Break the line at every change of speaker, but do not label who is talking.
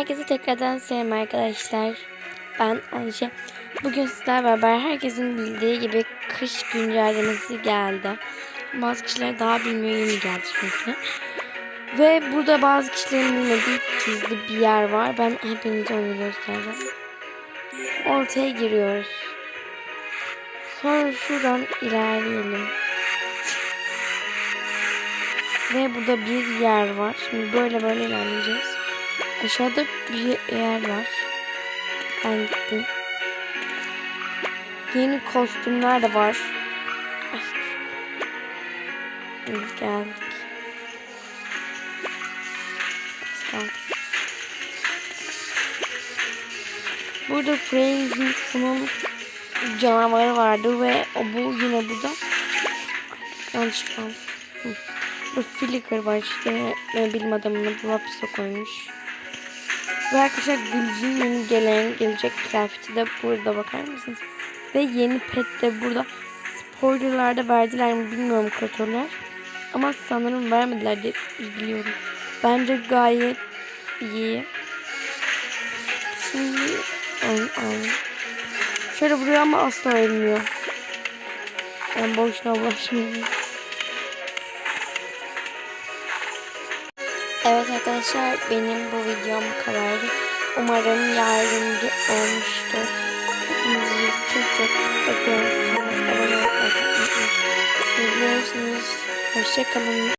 Herkese tekrardan selam arkadaşlar. Ben Ayşe. Bugün sizlerle beraber herkesin bildiği gibi kış güncellemesi geldi. Bazı kişiler daha bilmiyor yeni geldi çünkü. Ve burada bazı kişilerin bilmediği gizli bir yer var. Ben hepinize onu göstereceğim. Ortaya giriyoruz. Sonra şuradan ilerleyelim. Ve burada bir yer var. Şimdi böyle böyle ilerleyeceğiz. Aşağıda bir yer var. Ben gittim. Yeni kostümler de var. Ay. Geldik. Burada Frenzy'nin canavarı vardı ve o bu yine burada. Yanlış kaldı. Bu Flicker var işte. Bilim adamını bu hapise koymuş. Ve arkadaşlar Gülcün yeni gelen gelecek kıyafeti de burada bakar mısınız? Ve yeni pet de burada. Spoilerlarda verdiler mi bilmiyorum kreatörler. Ama sanırım vermediler diye biliyorum. Bence gayet iyi. Şimdi al, al. Şöyle vuruyor ama asla ölmüyor. Ben boşuna ulaşmıyorum. Evet arkadaşlar benim bu videom kadardı. Umarım yardımcı olmuştur. Hepinizi çok çok öpüyorum. Kanalıma abone olmayı unutmayın. Seviyorsunuz. Hoşçakalın.